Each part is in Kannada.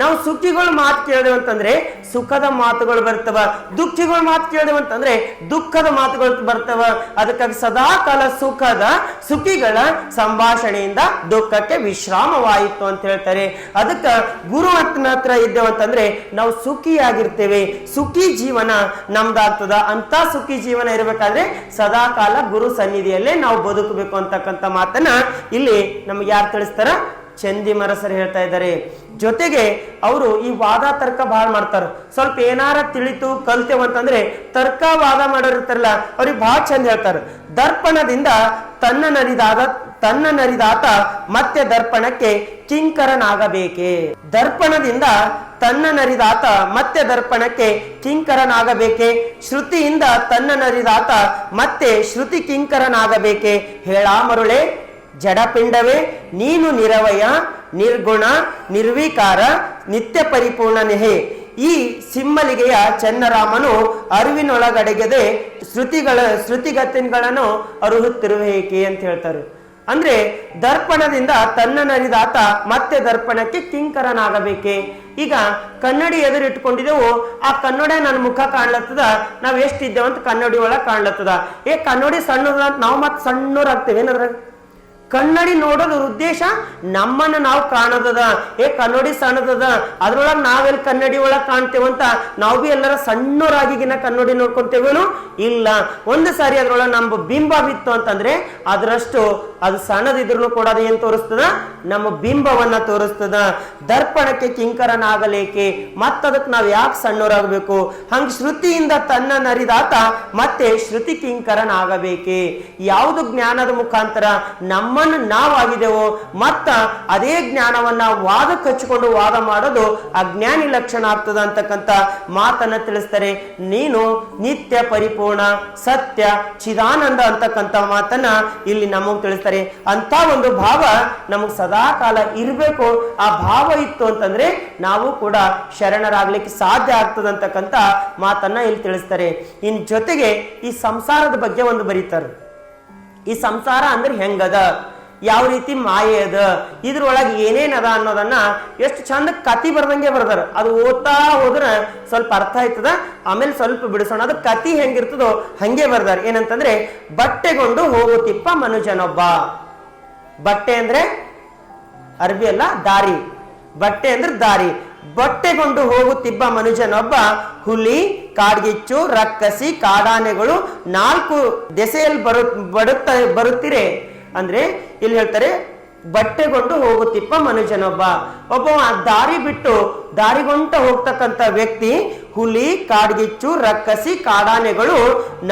ನಾವು ಸುಖಿಗಳ ಮಾತು ಕೇಳಿದೆವು ಅಂತಂದ್ರೆ ಸುಖದ ಮಾತುಗಳು ಬರ್ತವ, ದುಃಖಿಗಳ ಮಾತು ಕೇಳಿದೆವು ಅಂತಂದ್ರೆ ದುಃಖದ ಮಾತುಗಳು ಬರ್ತವ. ಅದಕ್ಕಾಗಿ ಸದಾ ಕಾಲ ಸುಖದ ಸುಖಿಗಳ ಸಂಭಾಷಣೆಯಿಂದ ದುಃಖಕ್ಕೆ ವಿಶ್ರಾಮವಾಯಿತು ಅಂತ ಹೇಳ್ತಾರೆ. ಅದಕ್ಕ ಗುರುವತ್ತನ ಹತ್ರ ಇದ್ದೇವಂತಂದ್ರೆ ನಾವು ಸುಖಿಯಾಗಿರ್ತೇವೆ, ಸುಖಿ ಜೀವನ ನಮ್ದಾಗ್ತದ. ಅಂತ ಸುಖಿ ಜೀವನ ಇರಬೇಕಾದ್ರೆ ಸದಾ ಕಾಲ ಗುರು ಸನ್ನಿಧಿಯಲ್ಲೇ ನಾವು ಬದುಕಬೇಕು ಅಂತಕ್ಕಂಥ ಮಾತನ್ನ ಇಲ್ಲಿ ನಮ್ಗೆ ಯಾರು ತಿಳಿಸ್ತಾರ? ಚಂದಿಮರಸರು ಹೇಳ್ತಾ ಇದ್ದಾರೆ. ಜೊತೆಗೆ ಅವರು ಈ ವಾದ ತರ್ಕ ಬಹಳ ಮಾಡ್ತಾರ. ಸ್ವಲ್ಪ ಏನಾರ ತಿಳಿತು ಕಲ್ತೇವ ಅಂತಂದ್ರೆ ತರ್ಕ ವಾದ ಮಾಡೋರಿರ್ತಾರಲ್ಲ ಅವ್ರಿಗೆ ಬಹಳ ಚಂದ ಹೇಳ್ತಾರ. ದರ್ಪಣದಿಂದ ತನ್ನ ನರಿದಾದ, ತನ್ನ ನರಿದಾತ ಮತ್ತೆ ದರ್ಪಣಕ್ಕೆ ಕಿಂಕರನಾಗಬೇಕೆ? ದರ್ಪಣದಿಂದ ತನ್ನ ನರಿದಾತ ಮತ್ತೆ ದರ್ಪಣಕ್ಕೆ ಕಿಂಕರನಾಗಬೇಕೆ? ಶ್ರುತಿಯಿಂದ ತನ್ನ ನರಿದಾತ ಮತ್ತೆ ಶ್ರುತಿ ಕಿಂಕರನಾಗಬೇಕೆ? ಹೇಳಾ ಮರುಳೆ. ಜಡಪಿಂಡವೇ, ನೀನು ನಿರವಯ, ನಿರ್ಗುಣ, ನಿರ್ವಿಕಾರ, ನಿತ್ಯ ಪರಿಪೂರ್ಣ ನೆಹೆ ಈ ಸಿಮ್ಮಲಿಗೆಯ ಚನ್ನರಾಮನು ಅರಿವಿನೊಳಗಡೆಗದೆ ಶ್ರುತಿಗಳ, ಶ್ರುತಿಗತಿಗಳನ್ನು ಅರುಹುತ್ತಿರುವೇಕೆ ಅಂತ ಹೇಳ್ತಾರೆ. ಅಂದ್ರೆ ದರ್ಪಣದಿಂದ ತನ್ನ ನರಿದಾತ ಮತ್ತೆ ದರ್ಪಣಕ್ಕೆ ಕಿಂಕರನಾಗಬೇಕೆ? ಈಗ ಕನ್ನಡಿ ಎದುರಿಟ್ಕೊಂಡಿದ್ದೆವು ಆ ಕನ್ನಡ ನನ್ನ ಮುಖ ಕಾಣ್ಲತ್ತದ ನಾವ್ ಎಷ್ಟಿದ್ದೇವಂತ ಕನ್ನಡಿ ಒಳಗೆ ಕಾಣ್ಲತ್ತದ. ಏ, ಕನ್ನಡಿ ಸಣ್ಣದ ನಾವು ಮತ್ತೆ ಸಣ್ಣವ್ರಾಗ್ತೇವೆ ಏನಾದ್ರ ಕನ್ನಡಿ ನೋಡೋದ್ರ ಉದ್ದೇಶ ನಮ್ಮನ್ನ ನಾವು ಕಾಣದದ. ಏ, ಕನ್ನಡಿ ಸಣ್ಣದದ. ಅದ್ರೊಳಗ ನಾವೆಲ್ಲಿ ಕನ್ನಡಿ ಒಳಗೆ ಕಾಣ್ತೇವಂತ ನಾವು ಬಿ ಎಲ್ಲರ ಸಣ್ಣರಾಗಿಗಿನ ಕನ್ನಡಿ ನೋಡ್ಕೊಂತೇವೇನು ಇಲ್ಲ. ಒಂದು ಸಾರಿ ಅದ್ರೊಳಗೆ ನಮ್ಮ ಬಿಂಬ ಬಿತ್ತು ಅಂತಂದ್ರೆ ಅದರಷ್ಟು ಅದು ಸಣ್ಣದಿದ್ರು ಕೂಡ ಅದು ಏನ್ ತೋರಿಸ್ತದ? ನಮ್ಮ ಬಿಂಬವನ್ನ ತೋರಿಸ್ತದ. ದರ್ಪಣಕ್ಕೆ ಕಿಂಕರನಾಗಲೇಕೆ? ಮತ್ತದಕ್ಕೆ ನಾವು ಯಾಕೆ ಸಣ್ಣವರಾಗಬೇಕು ಹಂಗ ಶ್ರುತಿಯಿಂದ ತನ್ನ ನರಿದಾತ ಮತ್ತೆ ಶ್ರುತಿ ಕಿಂಕರನಾಗಬೇಕೆ? ಯಾವುದು ಜ್ಞಾನದ ಮುಖಾಂತರ ನಮ್ಮನ್ನು ನಾವಾಗಿದೆವೋ, ಮತ್ತ ಅದೇ ಜ್ಞಾನವನ್ನ ವಾದಕ್ಕೆ ಹಚ್ಚಿಕೊಂಡು ವಾದ ಮಾಡೋದು ಅಜ್ಞಾನಿ ಲಕ್ಷಣ ಆಗ್ತದ ಅಂತಕ್ಕಂಥ ಮಾತನ್ನ ತಿಳಿಸ್ತಾರೆ. ನೀನು ನಿತ್ಯ ಪರಿಪೂರ್ಣ, ಸತ್ಯ, ಚಿದಾನಂದ ಅಂತಕ್ಕಂಥ ಮಾತನ್ನ ಇಲ್ಲಿ ನಮಗ್ ತಿಳಿಸ್ತಾರೆ. ಅಂತ ಒಂದು ಭಾವ ನಮಗ್ ಸದಾ ಕಾಲ ಇರಬೇಕು. ಆ ಭಾವ ಇತ್ತು ಅಂತಂದ್ರೆ ನಾವು ಕೂಡ ಶರಣರಾಗ್ಲಿಕ್ಕೆ ಸಾಧ್ಯ ಆಗ್ತದೆ ಅಂತಕ್ಕಂಥ ಮಾತನ್ನ ಇಲ್ಲಿ ತಿಳಿಸ್ತಾರೆ. ಇನ್ ಜೊತೆಗೆ ಈ ಸಂಸಾರದ ಬಗ್ಗೆ ಒಂದು ಬರೀತಾರೆ. ಈ ಸಂಸಾರ ಅಂದ್ರೆ ಹೆಂಗದ? ಯಾವ ರೀತಿ ಮಾಯೆ ಅದ ಇದ್ರೊಳಗೆ ಏನೇನದ ಅನ್ನೋದನ್ನ ಎಷ್ಟು ಚಂದ ಕತಿ ಬರ್ದಂಗೆ ಬರ್ದಾರ. ಅದು ಓದ್ತಾ ಹೋದ್ರೆ ಸ್ವಲ್ಪ ಅರ್ಥ ಆಯ್ತದ? ಆಮೇಲೆ ಸ್ವಲ್ಪ ಬಿಡಿಸೋಣ. ಅದು ಕತಿ ಹೆಂಗಿರ್ತದೋ ಹಂಗೆ ಬರ್ದಾರ. ಏನಂತಂದ್ರೆ, ಬಟ್ಟೆಗೊಂಡು ಹೋಗುತ್ತಿಪ್ಪ ಮನುಜನೊಬ್ಬ. ಬಟ್ಟೆ ಅಂದ್ರೆ ಅರ್ಬಿ ಅಲ್ಲ, ದಾರಿ. ಬಟ್ಟೆ ಅಂದ್ರೆ ದಾರಿ. ಬಟ್ಟೆಗೊಂಡು ಹೋಗುತ್ತಿಬ್ಬ ಮನುಜನೊಬ್ಬ ಹುಲಿ, ಕಾಡ್ಗಿಚ್ಚು, ರಕ್ಕಸಿ, ಕಾಡಾನೆಗಳು ನಾಲ್ಕು ದೆಸೆಯಲ್ಲಿ ಬರು ಬಡುತ್ತ ಬರುತ್ತಿರೆ ಅಂದ್ರೆ ಇಲ್ಲಿ ಹೇಳ್ತಾರೆ, ಬಟ್ಟೆಗೊಂಡು ಹೋಗುತ್ತಿಪ್ಪ ಮನುಜನೊಬ್ಬ. ಒಬ್ಬ ದಾರಿ ಬಿಟ್ಟು ದಾರಿಗೊಂಟ ಹೋಗ್ತಕ್ಕಂಥ ವ್ಯಕ್ತಿ, ಹುಲಿ, ಕಾಡ್ಗಿಚ್ಚು, ರಕ್ಕಸಿ, ಕಾಡಾನೆಗಳು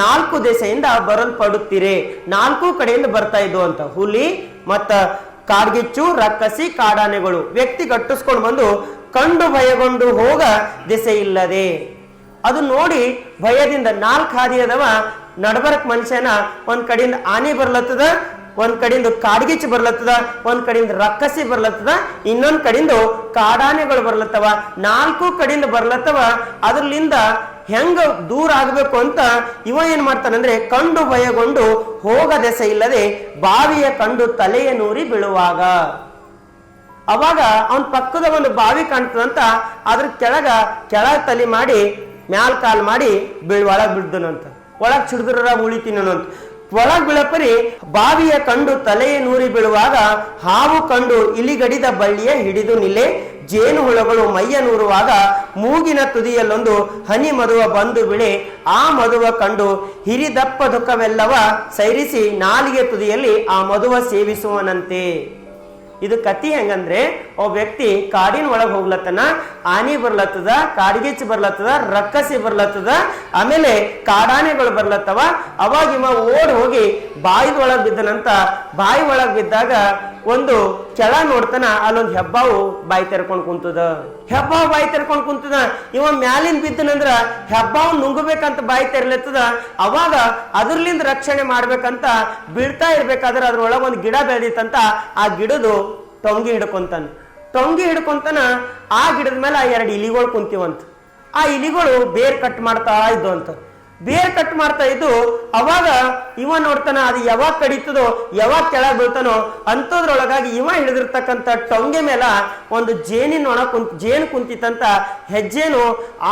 ನಾಲ್ಕು ದೆಸೆಯಿಂದ ಬರಲ್ಪಡುತ್ತಿರೆ ನಾಲ್ಕು ಕಡೆಯಿಂದ ಬರ್ತಾ ಇದ್ವು ಅಂತ. ಹುಲಿ ಮತ್ತ ಕಾಡ್ಗಿಚ್ಚು, ರಕ್ಕಸಿ, ಕಾಡಾನೆಗಳು. ವ್ಯಕ್ತಿ ಗಟ್ಟಿಸ್ಕೊಂಡು ಬಂದು ಕಂಡು ಭಯಗೊಂಡು ಹೋಗ ದೆಸೆ ಇಲ್ಲದೆ ಅದು ನೋಡಿ ಭಯದಿಂದ ನಾಲ್ಕು ಹಾದಿ ಅದವ ನಡ್ಬರಕ್ ಮನುಷ್ಯನ ಒಂದ್ ಕಡೆಯಿಂದ ಆನೆ ಬರ್ಲತ್ತದ, ಒಂದ್ ಕಡೆಯಿಂದ ಕಾಡ್ಗಿಚ್ಚು ಬರ್ಲತ್ತದ, ಒಂದ್ ಕಡೆಯಿಂದ ರಕ್ಕಸಿ ಬರ್ಲತ್ತದ, ಇನ್ನೊಂದ್ ಕಡೆಯಿಂದ ಕಾಡಾನೆಗಳು ಬರ್ಲತ್ತವ. ನಾಲ್ಕು ಕಡೆಯಿಂದ ಬರ್ಲತ್ತವ ಅದ್ರಲಿಂದ ಹೆಂಗ ದೂರ ಆಗ್ಬೇಕು ಅಂತ ಇವ ಏನ್ ಮಾಡ್ತಾನಂದ್ರೆ ಕಂಡು ಭಯಗೊಂಡು ಹೋಗ ದೆಸೆ ಇಲ್ಲದೆ ಬಾವಿಯ ಕಂಡು ತಲೆಯ ನೂರಿ ಬೀಳುವಾಗ. ಅವಾಗ ಅವನ್ ಪಕ್ಕದ ಒಂದು ಬಾವಿ ಕಾಣ್ತದಂತ ಅದ್ರ ಕೆಳಗ ಕೆಳ ತಲೆ ಮಾಡಿ, ಮ್ಯಾಲ್ ಕಾಲ್ ಮಾಡಿ ಬೀಳ್ ಒಳಗ್ ಬಿಡ್ದನಂತ. ಒಳಗ್ ಚಿಡ್ದ್ರ ಉಳಿತೀನಿ ಅಂತ ಒಳಗ್ ಬಿಳಪರಿ ಬಾವಿಯ ಕಂಡು ತಲೆಯ ನೂರಿ ಬೀಳುವಾಗ ಹಾವು ಕಂಡು ಇಲಿಗಡಿದ ಬಳ್ಳಿಯ ಹಿಡಿದು ನಿಲೆ ಜೇನು ಹುಳಗಳು ಮೈಯ ನೂರುವಾಗ ಮೂಗಿನ ತುದಿಯಲ್ಲೊಂದು ಹನಿ ಮದುವ ಬಂದು ಬಿಳೆ, ಆ ಮದುವ ಕಂಡು ಹಿರಿದಪ್ಪ ದುಃಖವೆಲ್ಲವ ಸೈರಿಸಿ ನಾಲಿಗೆ ತುದಿಯಲ್ಲಿ ಆ ಮದುವ ಸೇವಿಸುವನಂತೆ. ಇದು ಕತಿ ಹೆಂಗಂದ್ರೆ ಒಬ್ಬ ವ್ಯಕ್ತಿ ಕಾಡಿನ ಒಳಗೆ ಹೋಗ್ಲತ್ತನ, ಆನಿ ಬರ್ಲತ್ತದ ಕಾಡ್ಗಿಚ್ಚು ಬರ್ಲತ್ತದ, ರಕ್ಕಸಿ ಬರ್ಲತ್ತದ, ಆಮೇಲೆ ಕಾಡಾನೆಗಳು ಬರ್ಲತ್ತವ, ಅವಾಗ ಇವ ಓಡ್ ಹೋಗಿ ಬಾಯಿದೊಳಗೆ ಬಿದ್ದನಂತ, ಬಾಯಿ ಒಳಗೆ ಬಿದ್ದಾಗ ಒಂದು ಕೆಳ ನೋಡ್ತಾನ, ಅಲ್ಲೊಂದು ಹೆಬ್ಬಾವು ಬಾಯಿ ತೆರ್ಕೊಂಡು ಕುಂತದ. ಹೆಬ್ಬಾವು ಬಾಯಿ ತೆರ್ಕೊಂಡು ಕುಂತದ. ಇವ ಮ್ಯಾಲಿನ ಬಿದ್ದನಂದ್ರ ಹೆಬ್ಬಾವು ನುಂಗಬೇಕಂತ ಬಾಯಿ ತೆರ್ಲತ್ತದ. ಅವಾಗ ಅದ್ರಲಿಂದ ರಕ್ಷಣೆ ಮಾಡ್ಬೇಕಂತ ಬೀಳ್ತಾ ಇರ್ಬೇಕಾದ್ರೆ ಅದ್ರೊಳಗ ಒಂದು ಗಿಡ ಬೆಳೆದಿತ್ತಂತ ಆ ಗಿಡದು ತೊಂಗಿ ಹಿಡ್ಕೊಂತಾನ. ತೊಂಗಿ ಹಿಡ್ಕೊಂತಾನ ಆ ಗಿಡದ ಮೇಲೆ ಎರಡು ಇಲಿಗಳು ಕುಂತಿವಂತ. ಆ ಇಲಿಗಳು ಬೇರ್ ಕಟ್ ಮಾಡ್ತಾ ಇದ್ವು ಅಂತ ಬೇರ್ ಕಟ್ ಮಾಡ್ತಾ ಇದ್ದು, ಅವಾಗ ಇವ ನೋಡ್ತಾನ ಅದು ಯಾವಾಗ ಕಡಿತದೋ, ಯಾವಾಗ ಕೆಳಗೆ ಬೀಳ್ತಾನೋ ಅಂಥದ್ರೊಳಗಾಗಿ ಇವ ಹಿಡಿದಿರ್ತಕ್ಕಂಥ ಟೊಂಗೆ ಮೇಲ ಒಂದು ಜೇನಿನ ಒಣ ಕುಂತ್, ಜೇನು ಕುಂತಿತ್ತಂತ ಹೆಜ್ಜೇನು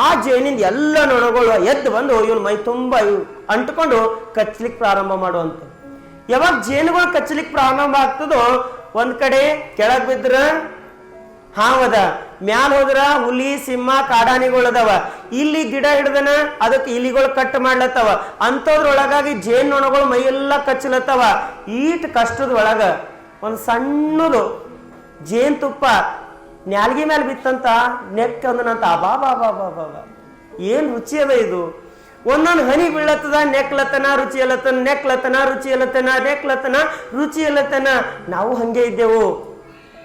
ಆ ಜೇನಿಂದ ಎಲ್ಲ ನೊಣಗಳು ಎದ್ದು ಬಂದು ಇವನ್ ಮೈ ತುಂಬಾ ಅಂಟ್ಕೊಂಡು ಕಚ್ಚಲಿಕ್ಕೆ ಪ್ರಾರಂಭ ಮಾಡುವಂತ ಯಾವಾಗ ಜೇನುಗಳು ಕಚ್ಚಲಿಕ್ಕೆ ಪ್ರಾರಂಭ ಆಗ್ತದೋ, ಒಂದ್ ಕಡೆ ಕೆಳಗೆ ಬಿದ್ರ ಹಾವದ. ಮ್ಯಾಲ ಹೋದ್ರ ಹುಲಿ, ಸಿಂಹ, ಕಾಡಾನಿಗಳು ಅದಾವ. ಇಲ್ಲಿ ಗಿಡ ಹಿಡ್ದನ ಅದಕ್ಕೆ ಇಲಿಗಳು ಕಟ್ ಮಾಡ್ಲತ್ತವ. ಅಂಥದ್ರೊಳಗಾಗಿ ಜೇನ್ ನೊಣಗಳು ಮೈಯೆಲ್ಲ ಕಚ್ಚಲತ್ತವ ಈಟ್ ಕಷ್ಟದ ಒಳಗ ಒಂದು ಸಣ್ಣದು ಜೇನ್ ತುಪ್ಪ ನ್ಯಾಲ್ಗಿ ಮೇಲೆ ಬಿತ್ತಂತ ನೆಕ್ ಅಂದನಂತ. ಅಬಾ ಬಾ ಬಾ ಬಾ ಬಾ ಏನ್ ರುಚಿ ಅದ ಇದು? ಒಂದೊಂದು ಹನಿ ಬೀಳತ್ತದ ನೆಕ್ಲತನ ರುಚಿ ಅಲ್ಲತನ ನೆಕ್ಲತನ ರುಚಿ ಅಲ್ಲತನ ನೆಕ್ಲತನ ರುಚಿ ಅಲ್ಲತನ ನಾವು ಹಂಗೆ ಇದ್ದೆವು.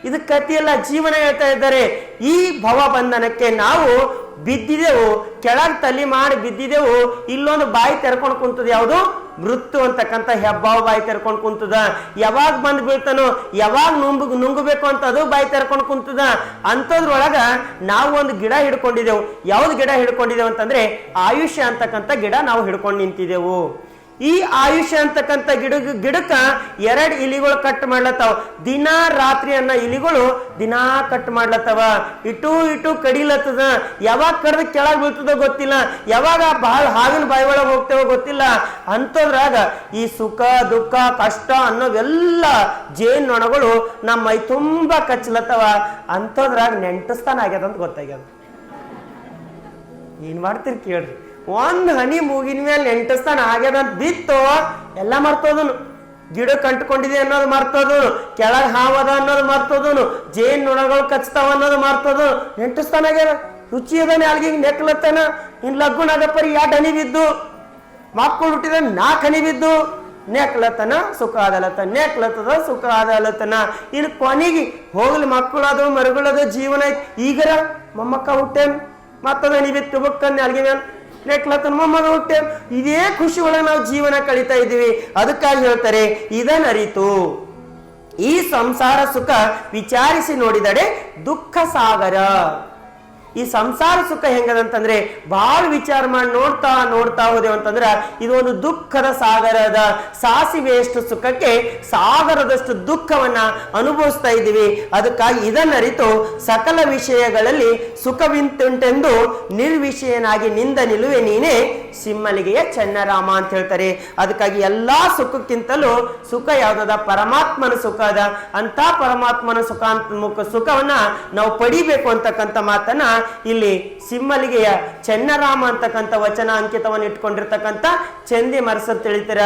ಇದು ಕಥೆಯಲ್ಲ ಜೀವನ ಹೇಳ್ತಾ ಇದ್ದಾರೆ. ಈ ಭವ ಬಂಧನಕ್ಕೆ ನಾವು ಬಿದ್ದಿದೆವು, ಕೆಳಗ್ ತಲೆ ಮಾಡಿ ಬಿದ್ದಿದೆವು, ಇಲ್ಲೊಂದು ಬಾಯಿ ತೆರ್ಕೊಂಡು ಕುಂತದ ಯಾವುದು? ಮೃತ್ಯು ಅಂತಕ್ಕಂಥ ಹೆಬ್ಬಾವ ಬಾಯಿ ತೆರ್ಕೊಂಡು ಕುಂತದ. ಯಾವಾಗ ಬಂದು ಬೀಳ್ತಾನೋ, ಯಾವಾಗ ನುಂಬ, ನುಂಗಬೇಕು ಅಂತ ಅದು ಬಾಯಿ ತೆರ್ಕೊಂಡು ಕುಂತದ. ಅಂಥದ್ರೊಳಗ ನಾವು ಒಂದು ಗಿಡ ಹಿಡ್ಕೊಂಡಿದ್ದೆವು ಯಾವ್ದು ಗಿಡ ಹಿಡ್ಕೊಂಡಿದೆವು ಅಂತಂದ್ರೆ, ಆಯುಷ್ಯ ಅಂತಕ್ಕಂಥ ಗಿಡ ನಾವು ಹಿಡ್ಕೊಂಡು ನಿಂತಿದೆವು. ಈ ಆಯುಷ್ಯ ಅಂತಕ್ಕಂಥ ಗಿಡ ಗಿಡಕ್ಕ ಎರಡು ಇಲಿಗಳು ಕಟ್ ಮಾಡ್ಲತ್ತಾವ. ದಿನಾ ರಾತ್ರಿ ಅನ್ನ ಇಲಿಗಳು ದಿನಾ ಕಟ್ ಮಾಡ್ಲತ್ತವ. ಇಟು ಇಟು ಕಡಿಲತ್ತದ. ಯಾವಾಗ ಕಡ್ದು ಕೆಳಗೆ ಬೀಳ್ತದ ಗೊತ್ತಿಲ್ಲ. ಯಾವಾಗ ಬಹಳ ಹಾವಿನ ಬಾಯಿ ಒಳಗೆ ಹೋಗ್ತೇವೋ ಗೊತ್ತಿಲ್ಲ. ಅಂತದ್ರಾಗ ಈ ಸುಖ, ದುಃಖ, ಕಷ್ಟ ಅನ್ನೋವೆಲ್ಲ ಜೇನ್ ನೊಣಗಳು ನಮ್ಮ ಮೈ ತುಂಬಾ ಕಚ್ಚಲತ್ತವ ಅಂತದ್ರಾಗ ನೆಂಟಸ್ತಾನ ಆಗ್ಯದ ಅಂತ ಗೊತ್ತಾಗ್ಯದ. ಏನ್ ಮಾಡ್ತೀರಿ ಕೇಳ್ರಿ. ಒಂದ್ ಹನಿ ಮೂಗಿನ ಮೇಲೆ ನೆಂಟಸ್ತಾನ ಆಗ್ಯದ ಅಂತ ಬಿತ್ತು, ಎಲ್ಲ ಮರ್ತೋದನು. ಗಿಡ ಕಂಟ್ಕೊಂಡಿದೆ ಅನ್ನೋದು ಮರ್ತೋದನು. ಕೆಳಗ್ ಹಾವದ ಅನ್ನೋದು ಮರ್ತೋದನು. ಜೇನ್ ನೊಣಗಳು ಕಚ್ತಾವ ಅನ್ನೋದು ಮರ್ತೋದು ನೆಂಟಸ್ತಾನ ಆಗ್ಯದ. ರುಚಿ ಅದನ್ನ ಅಲ್ಲಿಗೆ ನೆಕ್ಲತ್ತನ. ಇನ್ ಲಗ್ಗುಣ ಅದಪ್ಪರಿ ಎರಡು ಹನಿ ಬಿದ್ದು. ಮಕ್ಕಳು ಹುಟ್ಟಿದ ನಾಲ್ಕು ಹನಿ ಬಿದ್ದು. ನೆಕ್ಲತನ ಸುಖ ಆದಲತ ನೆಕ್ಲತ್ತದ ಸುಖ ಆದಲತನ ಇನ್ನು ಕೊನೆಗೆ ಹೋಗ್ಲಿ ಮಕ್ಕಳದು ಮರುಗಳದು ಜೀವನ ಐತಿ. ಈಗರ ಮೊಮ್ಮಕ್ಕ ಹುಟ್ಟೇನ್. ಮತ್ತದ ಹನಿ ಬಿತ್ತು ಬುಕ್ಕನ್ನ ಅಲ್ಲಿಗೆ ಮೇಲೆ. ನೆಕ್ಲತನ ಮೊಮ್ಮಗ ಹುಟ್ಟೆ. ಇದೇ ಖುಷಿ ಒಳಗೆ ನಾವು ಜೀವನ ಕಳೀತಾ ಇದ್ದೀವಿ. ಅದಕ್ಕಾಗಿ ಹೇಳ್ತಾರೆ, ಇದನ್ನರಿತು. ಈ ಸಂಸಾರ ಸುಖ ವಿಚಾರಿಸಿ ನೋಡಿದಡೆ ದುಃಖ ಸಾಗರ ಈ ಸಂಸಾರ ಸುಖ ಹೆಂಗದಂತಂದ್ರೆ ಬಹಳ ವಿಚಾರ ಮಾಡಿ ನೋಡ್ತಾ ನೋಡ್ತಾ ಹೋದೆವು ಅಂತಂದ್ರ ಇದೊಂದು ದುಃಖದ ಸಾಗರದ ಸಾಸಿವೆಯಷ್ಟು ಸುಖಕ್ಕೆ ಸಾಗರದಷ್ಟು ದುಃಖವನ್ನ ಅನುಭವಿಸ್ತಾ ಇದ್ದೀವಿ. ಅದಕ್ಕಾಗಿ ಇದನ್ನರಿತು ಸಕಲ ವಿಷಯಗಳಲ್ಲಿ ಸುಖವಿಂತುಂಟೆಂದು ನಿರ್ವಿಷಯನಾಗಿ ನಿಂದ ನಿಲುವೆ ನೀನೇ ಸಿಮ್ಮಲಿಗೆಯ ಚನ್ನರಾಮ ಅಂತ ಹೇಳ್ತಾರೆ. ಅದಕ್ಕಾಗಿ ಎಲ್ಲಾ ಸುಖಕ್ಕಿಂತಲೂ ಸುಖ ಯಾವ್ದದ? ಪರಮಾತ್ಮನ ಸುಖ ಅದ. ಅಂತ ಪರಮಾತ್ಮನ ಸುಖ ಅಂತ ಮುಖ ಸುಖವನ್ನ ನಾವು ಪಡಿಬೇಕು ಅಂತಕ್ಕಂಥ ಮಾತನ್ನ ಇಲ್ಲಿ ಸಿಮ್ಮಲಿಗೆಯ ಚೆನ್ನರಾಮ ಅಂತಕ್ಕಂಥ ವಚನ ಅಂಕಿತವನ್ನು ಇಟ್ಕೊಂಡಿರ್ತಕ್ಕಂಥ ಚಂದಿ ಮರಸ ತಿಳಿತೀರ?